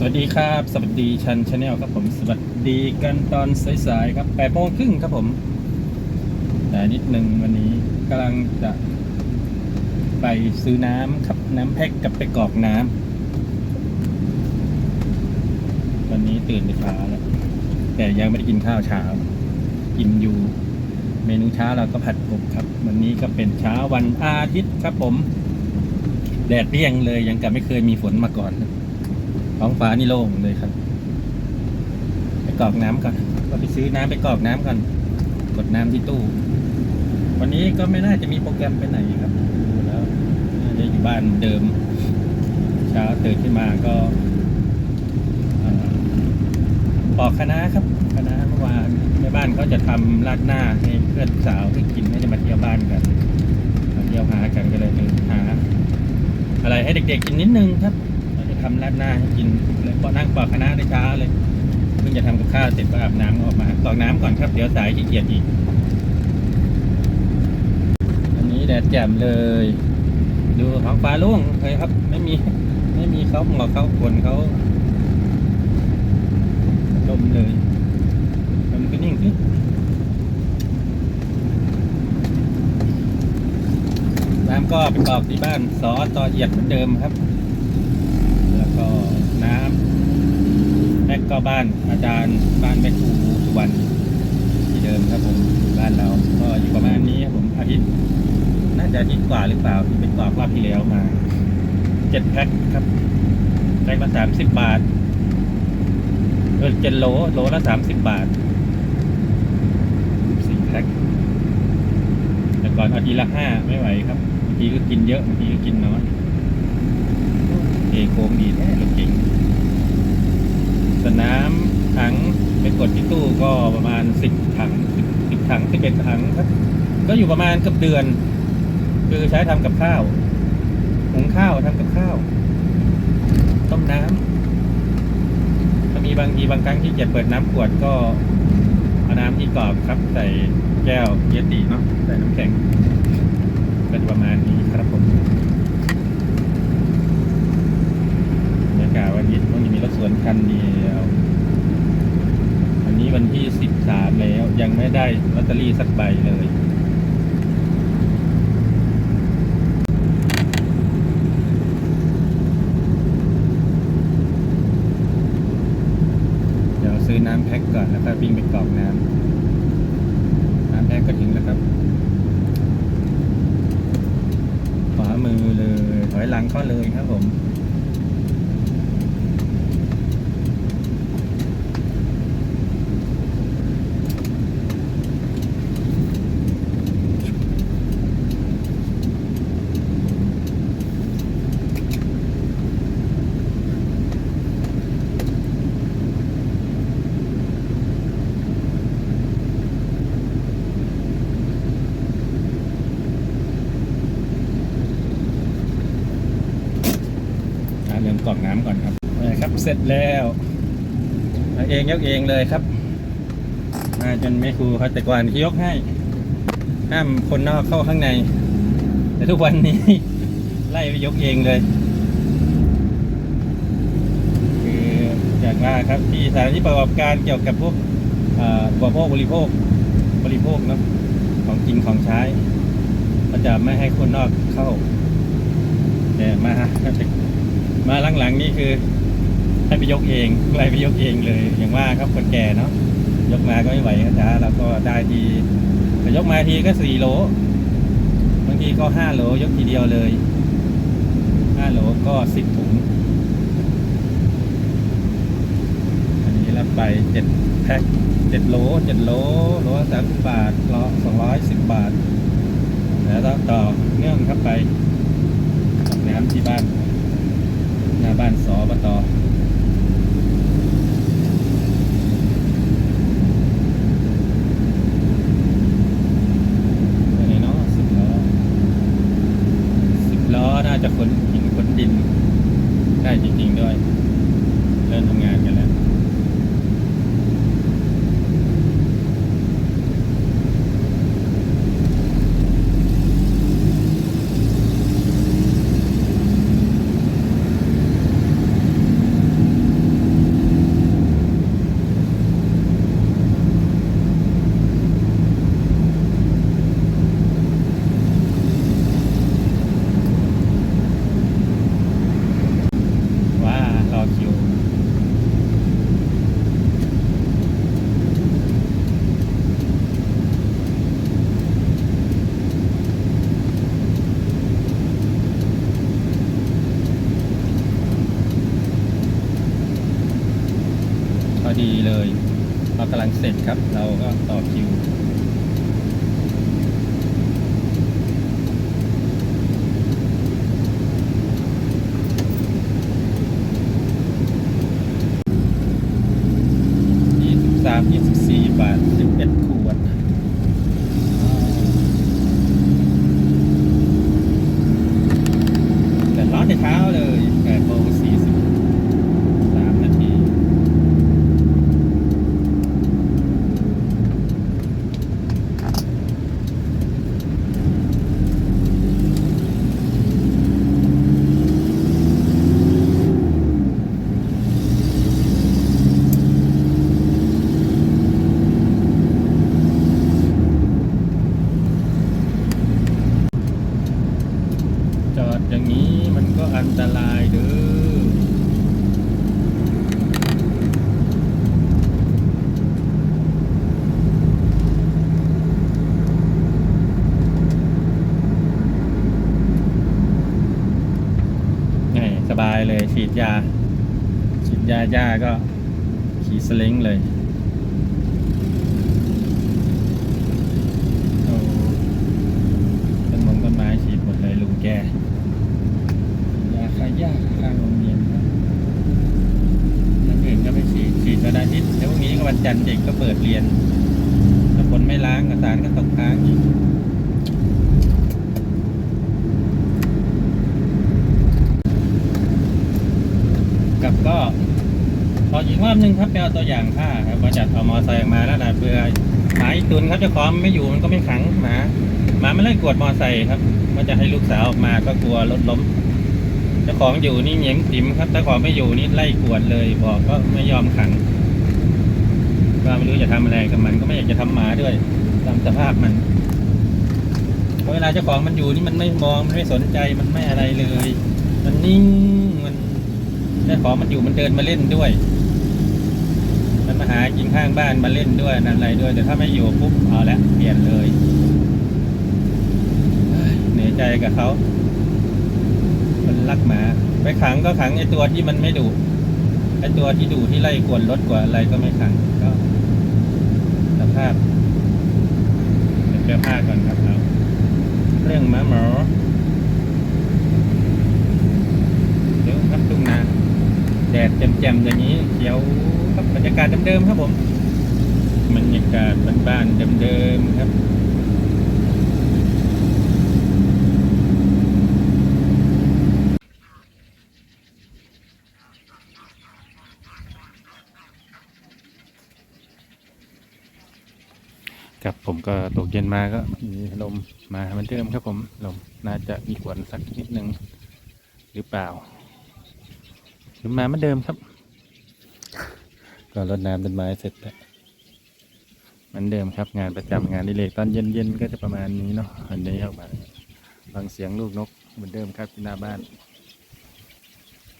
สวัสดีครับ สวัสดีชันชาแนลครับผม สวัสดีกันตอนสายๆครับแปดโมงครึ่งครับผม แต่นิดหนึ่งวันนี้กำลังจะไปซื้อน้ำครับน้ำแพ็กกับไปกรอกน้ำวันนี้ตื่นไปช้าแล้ว แต่ยังไม่ได้กินข้าวเช้า กินอยู่ เมนูเช้าเราก็ผัดกบครับ วันนี้ก็เป็นเช้าวันอาทิตย์ครับผม แดดเปรี้ยงเลยยังกับไม่เคยมีฝนมาก่อนครับ ท้องฟ้านี่โล่งเลยครับ ไปกรอกน้ำก่อนก็ไปซื้อน้ำไปกรอกน้ำก่อน กดน้ำที่ตู้ วันนี้ก็ไม่น่าจะมีโปรแกรมไปไหนครับดูแล้วจะอยู่บ้านเดิม เช้าตื่นขึ้นมาก็เอ่อปอกคะครับคณะเมื่อวานแม่บ้านเขาจะทำราดหน้าให้เพื่อนสาวที่กินให้มาเที่ยวบ้านกันมาเที่ยวหากันก็เลยหาอะไรให้เด็กๆกินนิดนึงครับ ทำราดหน้าให้กินเลยพอนั่งปอกคะน้าได้ช้าเลย เพิ่งจะทำกับข้าวเสร็จก็อาบน้ำออกมากรอกน้ำก่อนครับเดี๋ยวสายขี้เกียจอีก อันนี้แดดแจ่มเลย ดูท้องฟ้าโล่งเลยครับ ไม่มีไม่มีเขาหมอกเขาฝนเขาลมเลยลมก็นิ่งขึ้นน้ำก็ไปกรอกที่บ้านสอต่อเอียดเหมือนเดิมครับ แล้วก็น้ำแม็ ก็บ้านอาจารย์บ้านแม่ครูสุวรรณที่เดิมครับผมบ้านเราก็อยู่ประมาณนี้ครับผมอาทิตย์น่าจะอาทิตย์กว่าหรือเปล่าที่เป็นกรอกรอบที่แล้วมาเจ็ดแพ็คครับแพ็คละสามสิบบาทเออเจ็ดโลโลละสามสิบบาทสี่แพ็คแต่ก่อนเอาทีละห้าไม่ไหวครับบางทีก็กินเยอะบางทีก็กินน้อยเอโกงดีแท้รถเก่ง สนามถังไปกดที่ตู้ก็ประมาณสิบถังสิบถังสิบเอ็ดถังครับก็อยู่ประมาณเกือบเดือน คือใช้ทำกับข้าวหุงข้าวทำกับข้าว ต้มน้ำถ้ามีบางทีบางครั้งที่เกียจเปิดน้ำขวดก็เอาน้ำที่กรอบครับใส่แก้วเยติเนาะใส่น้ำแข็งเป็นประมาณนี้ครับผมบรรยากาศวันนี้วันนี้มีรถสวนคันเดียววันนี้วันที่สิบสามแล้ว ยังไม่ได้ลอ ตเตอรี่สักใบเลยเดี๋ยวซื้อน้ำแพ็คก่อนแล้วก็วิ่งไปกรอกน้ำน้ำแพ็คก็ถึงแล้วครับขวามือเลยถอยหลังก็เลยครับผม กรอกน้ำก่อนครับนะครับ เสร็จแล้วเองยกเองเลยครับมาจนแม่ครูเขาแต่ก่อนที่ยกให้ ห้ามคนนอกเข้าข้างใน แต่ทุกวันนี้ ไล่ไปยกเองเลย คืออย่างว่าครับที่สถานที่ประกอบการเกี่ยวกับพวกบริโภคบริโภคบริโภคเนาะของกินของใช้ ก็จะไม่ให้คนนอกเข้า แต่มา มาหลังๆนี่คือให้ไปยกเองไล่ไปยกเองเลย อย่างว่าครับคนแก่เนาะยกมาก็ไม่ไหวครับช้าแล้วก็ได้ทีแต่ยกมาทีก็สี่โลบางทีก็ห้าโลยกทีเดียวเลยห้าโลก็สิบถุง อันนี้รับไปเจ็ดแพ็คเจ็ดโลเจ็ดโลโลสามสิบบาทโลสองร้อยสิบบาท แล้วก็ต่อเนื่องครับไปอาบน้ำที่บ้าน บ้านสอบตไปไหนเนาะสิบล้อสิบล้อน่าจะขนหินขนดิน ได้จริงๆด้วย เริ่มทำงานกันแล้ว ดีเลยเรากำลังเสร็จครับ เราก็ต่อคิวยี่สิบสามยี่สิบสี่บาทสิบเอ็ดคูวด แต่ร้อนในเช้าเลยแปดโมงสี่สิบสามนาที จอดอย่างนี้มันก็อันตรายเด้อ นี่สบายเล ยฉีดยา ฉีดยายาก็ขี่สลิงเลยต้นมงต้นไม้ฉีดหมดเลยลุงแกยาฆ่าหญ้าข้างโรงเรียนครับนั่นอื่นก็ไม่ฉีดฉีดวันอาทิตย์แล้วพรุ่งนี้ก็วันจันทร์เด็กก็เปิดเรียนถ้าฝนไม่ล้างอาสารก็ตกค้างอีก ก็ขออีกรอบหนึ่งครับไปเอาตัวอย่างผ้าครับมาจัดเอามอไซค์ออกมาแล้วนะเพื่อหาอีตุนเขาเจะของไม่อยู่มันก็ไม่ขังหมาหมาไม่ไล่กวดมอไซค์ครับก็จะให้ลูกสาวออกมาก็กลัวรถล้มเจ้าของอยู่นี่เหมียงติ๋มครับถ้าของไม่อยู่นี่ไล่กวดเลยบอกก็ไม่ยอมขังก็ไม่รู้จะทำอะไรกับมันก็ไม่อยากจะทำหมาด้วยตามสภาพมันเพราะเวลาเจ้าของมันอยู่นี่มันไม่มองมันไม่สนใจมันไม่อะไรเลย มันนิ่งมัน ได้ของมันอยู่มันเดินมาเล่นด้วย มันมาหากินข้างบ้านมาเล่นด้วยนั่นอะไรด้วย แต่ถ้าไม่อยู่ปุ๊บเอาละเปลี่ยนเลยเหนื่อยใจกับเขามันรักหมา ไปขังก็ขังไอตัวที่มันไม่ดุไอตัวที่ดุที่ไล่กวนรถกว่าอะไรก็ไม่ขังก็สภาพเป็นเสื้อผ้าก่อนครับเอาเรื่องหมาหมอ เดี๋ยวครับทุ่งนาแดดแจ่มๆอย่างนี้เขียวครับบรรยากาศเดิมๆครับผมบรรยากาศบ้านๆเดิมๆครับครับผมก็ตกเย็นมาก็มีลมมาเหมือนเดิมครับผมลมน่าจะมีฝนสักนิดนึงหรือเปล่า หรือมาเหมือนเดิมครับ ก็รดน้ำต้นไม้เสร็จแล้วเหมือนเดิมครับ งานประจำงานอดิเลกตอนเย็นๆก็จะประมาณนี้เนาะอันนี้เข้ามาฟังเสียงลูกนกเหมือนเดิมครับที่หน้าบ้าน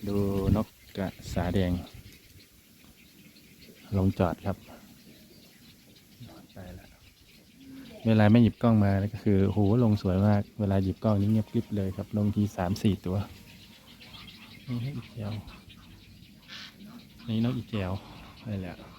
ดูนกกระสาแดง ลงจอดครับไปแล้วเวลาไม่หยิบกล้องมาแล้วก็คือโหลงสวยมาก เวลาหยิบกล้องนี่เงียบกริบเลยครับ ลงทีสามสี่ตัวนี่ให้อีกแก้ว นี่นกอีกแก้วนี่แหละ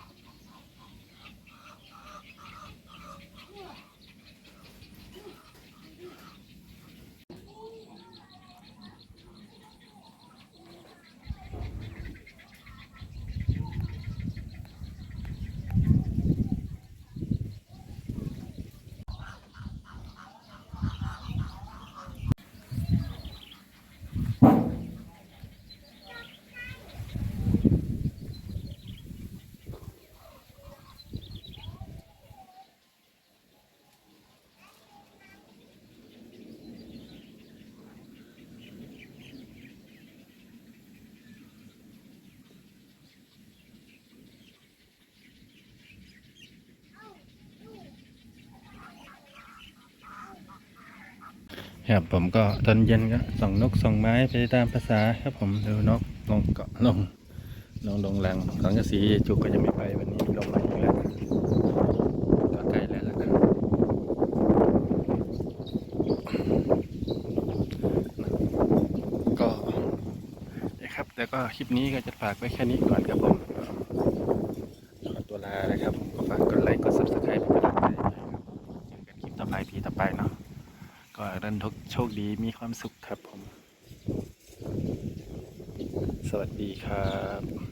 ครับผมก็ตอนเย็นก็ส่องนกส่องไม้ไปตามภาษาครับผมดูนกลงเกาะลงลงลงแรงสังกะสีจุกก็ยังไม่ไปวันนี้ลงมาอีกแล้วก็ใกล้แล้วล่ะก็นะครับ แต่ก็คลิปนี้ก็จะฝากไว้แค่นี้ก่อนครับผม โชคดีมีความสุขครับผม สวัสดีครับ